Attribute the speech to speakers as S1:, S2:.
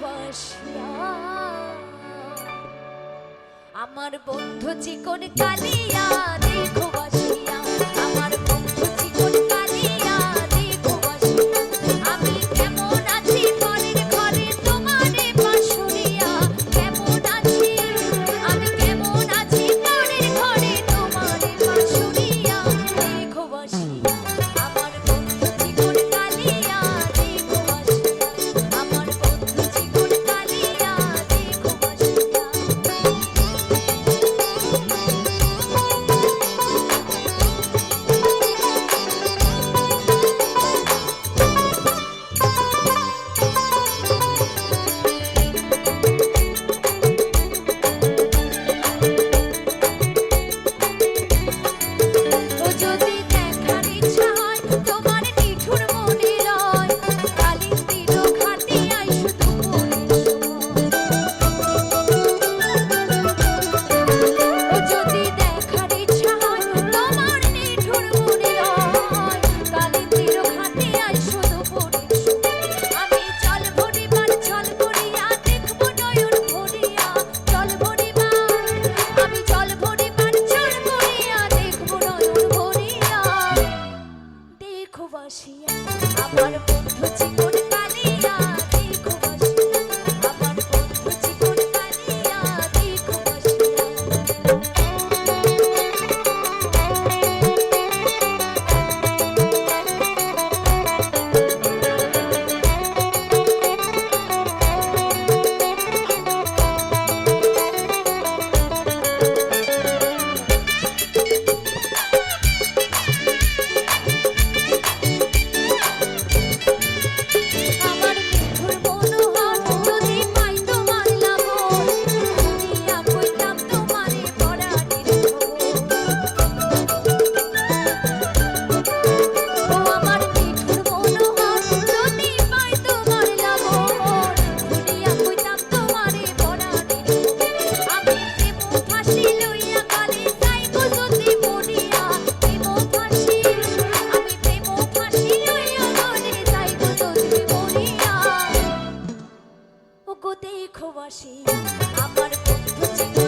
S1: ভালোবাসিয়া আমার বন্ধু চিকন কালিয়া খুব আসিয়া আমার বন্ধু জীবন পালিয়া ভালোবাসি। আমার বন্ধু